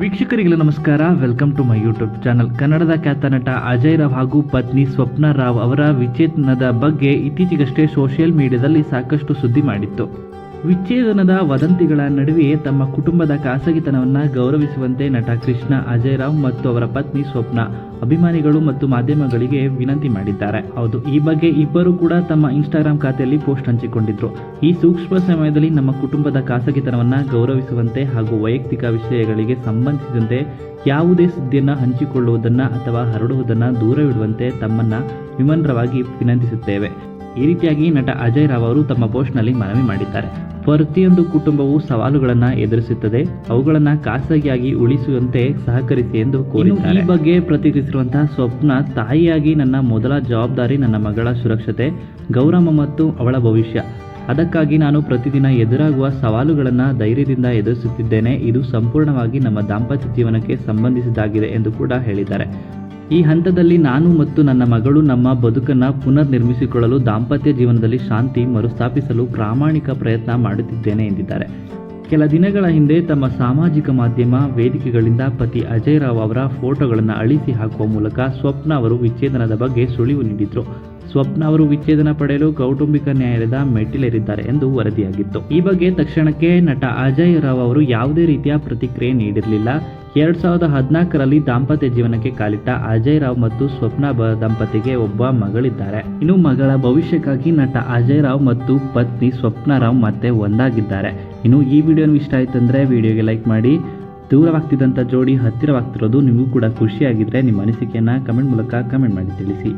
ವೀಕ್ಷಕರಿಗೆಲ್ಲ ನಮಸ್ಕಾರ. Welcome to my YouTube channel ಕನ್ನಡದ ಖ್ಯಾತ ನಟ ಅಜಯ್ ರಾವ್ ಹಾಗೂ ಪತ್ನಿ ಸ್ವಪ್ನ ರಾವ್ ಅವರ ವಿಚ್ಛೇದನದ ಬಗ್ಗೆ ಇತ್ತೀಚೆಗಷ್ಟೇ ಸೋಷಿಯಲ್ ಮೀಡಿಯಾದಲ್ಲಿ ಸಾಕಷ್ಟು ಸುದ್ದಿ ಮಾಡಿತ್ತು. ವಿಚ್ಛೇದನದ ವದಂತಿಗಳ ನಡುವೆಯೇ ತಮ್ಮ ಕುಟುಂಬದ ಖಾಸಗಿತನವನ್ನು ಗೌರವಿಸುವಂತೆ ನಟ ಕೃಷ್ಣ, ಅಜಯ್ ರಾವ್ ಮತ್ತು ಅವರ ಪತ್ನಿ ಸ್ವಪ್ನ ಅಭಿಮಾನಿಗಳು ಮತ್ತು ಮಾಧ್ಯಮಗಳಿಗೆ ವಿನಂತಿ ಮಾಡಿದ್ದಾರೆ. ಹೌದು, ಈ ಬಗ್ಗೆ ಇಬ್ಬರು ಕೂಡ ತಮ್ಮ ಇನ್ಸ್ಟಾಗ್ರಾಮ್ ಖಾತೆಯಲ್ಲಿ ಪೋಸ್ಟ್ ಹಂಚಿಕೊಂಡಿದ್ರು. ಈ ಸೂಕ್ಷ್ಮ ಸಮಯದಲ್ಲಿ ನಮ್ಮ ಕುಟುಂಬದ ಖಾಸಗಿತನವನ್ನು ಗೌರವಿಸುವಂತೆ ಹಾಗೂ ವೈಯಕ್ತಿಕ ವಿಷಯಗಳಿಗೆ ಸಂಬಂಧಿಸಿದಂತೆ ಯಾವುದೇ ಸುದ್ದಿಯನ್ನು ಹಂಚಿಕೊಳ್ಳುವುದನ್ನು ಅಥವಾ ಹರಡುವುದನ್ನು ದೂರವಿಡುವಂತೆ ತಮ್ಮನ್ನ ವಿಮನ್ರವಾಗಿ ವಿನಂತಿಸುತ್ತೇವೆ. ಈ ರೀತಿಯಾಗಿ ನಟ ಅಜಯ್ ರಾವ್ ಅವರು ತಮ್ಮ ಪೋಸ್ಟ್ನಲ್ಲಿ ಮನವಿ ಮಾಡಿದ್ದಾರೆ. ಪ್ರತಿಯೊಂದು ಕುಟುಂಬವು ಸವಾಲುಗಳನ್ನು ಎದುರಿಸುತ್ತದೆ. ಅವುಗಳನ್ನು ಖಾಸಗಿಯಾಗಿ ಉಳಿಸುವಂತೆ ಸಹಕರಿಸಿ ಎಂದು ಕೋರಿದ್ದಾರೆ. ಈ ಬಗ್ಗೆ ಪ್ರತಿಕ್ರಿಯಿಸಿರುವಂತಹ ಸ್ವಪ್ನ, ತಾಯಿಯಾಗಿ ನನ್ನ ಮೊದಲ ಜವಾಬ್ದಾರಿ ನನ್ನ ಮಗಳ ಸುರಕ್ಷತೆ, ಗೌರವ ಮತ್ತು ಅವಳ ಭವಿಷ್ಯ. ಅದಕ್ಕಾಗಿ ನಾನು ಪ್ರತಿದಿನ ಎದುರಾಗುವ ಸವಾಲುಗಳನ್ನು ಧೈರ್ಯದಿಂದ ಎದುರಿಸುತ್ತಿದ್ದೇನೆ. ಇದು ಸಂಪೂರ್ಣವಾಗಿ ನಮ್ಮ ದಾಂಪತ್ಯ ಜೀವನಕ್ಕೆ ಸಂಬಂಧಿಸಿದಾಗಿದೆ ಎಂದು ಕೂಡ ಹೇಳಿದ್ದಾರೆ. ಈ ಹಂತದಲ್ಲಿ ನಾನು ಮತ್ತು ನನ್ನ ಮಗಳು ನಮ್ಮ ಬದುಕನ್ನು ಪುನರ್ ನಿರ್ಮಿಸಿಕೊಳ್ಳಲು ದಾಂಪತ್ಯ ಜೀವನದಲ್ಲಿ ಶಾಂತಿ ಮರುಸ್ಥಾಪಿಸಲು ಪ್ರಾಮಾಣಿಕ ಪ್ರಯತ್ನ ಮಾಡುತ್ತಿದ್ದೇನೆ ಎಂದಿದ್ದಾರೆ. ಕೆಲ ದಿನಗಳ ಹಿಂದೆ ತಮ್ಮ ಸಾಮಾಜಿಕ ಮಾಧ್ಯಮ ವೇದಿಕೆಗಳಿಂದ ಪತಿ ಅಜಯ್ ರಾವ್ ಅವರ ಫೋಟೋಗಳನ್ನು ಅಳಿಸಿ ಹಾಕುವ ಮೂಲಕ ಸ್ವಪ್ನ ಅವರು ವಿಚ್ಛೇದನದ ಬಗ್ಗೆ ಸುಳಿವು ನೀಡಿದ್ರು. ಸ್ವಪ್ನ ಅವರು ವಿಚ್ಛೇದನ ಪಡೆಯಲು ಕೌಟುಂಬಿಕ ನ್ಯಾಯಾಲಯದ ಮೆಟ್ಟಿಲೇರಿದ್ದಾರೆ ಎಂದು ವರದಿಯಾಗಿತ್ತು. ಈ ಬಗ್ಗೆ ತಕ್ಷಣಕ್ಕೆ ನಟ ಅಜಯ್ ರಾವ್ ಅವರು ಯಾವುದೇ ರೀತಿಯ ಪ್ರತಿಕ್ರಿಯೆ ನೀಡಿರಲಿಲ್ಲ. ಎರಡ್ ಸಾವಿರದ ಹದಿನಾಲ್ಕರಲ್ಲಿ ದಾಂಪತ್ಯ ಜೀವನಕ್ಕೆ ಕಾಲಿಟ್ಟ ಅಜಯ್ ರಾವ್ ಮತ್ತು ಸ್ವಪ್ನ ದಂಪತಿಗೆ ಒಬ್ಬ ಮಗಳಿದ್ದಾರೆ. ಇನ್ನು ಮಗಳ ಭವಿಷ್ಯಕ್ಕಾಗಿ ನಟ ಅಜಯ್ ರಾವ್ ಮತ್ತು ಪತ್ನಿ ಸ್ವಪ್ನ ರಾವ್ ಮತ್ತೆ ಒಂದಾಗಿದ್ದಾರೆ. ಇನ್ನು ಈ ವಿಡಿಯೋ ಇಷ್ಟ ಆಯ್ತು ಅಂದ್ರೆ ವಿಡಿಯೋಗೆ ಲೈಕ್ ಮಾಡಿ ದೂರವಾಗ್ತಿದ್ದಂಥ ಜೋಡಿ ಹತ್ತಿರವಾಗ್ತಿರೋದು ನಿಮಗೂ ಕೂಡ ಖುಷಿಯಾಗಿದ್ರೆ ನಿಮ್ಮ ಅನಿಸಿಕೆಯನ್ನು ಕಮೆಂಟ್ ಮೂಲಕ ಕಮೆಂಟ್ ಮಾಡಿ ತಿಳಿಸಿ.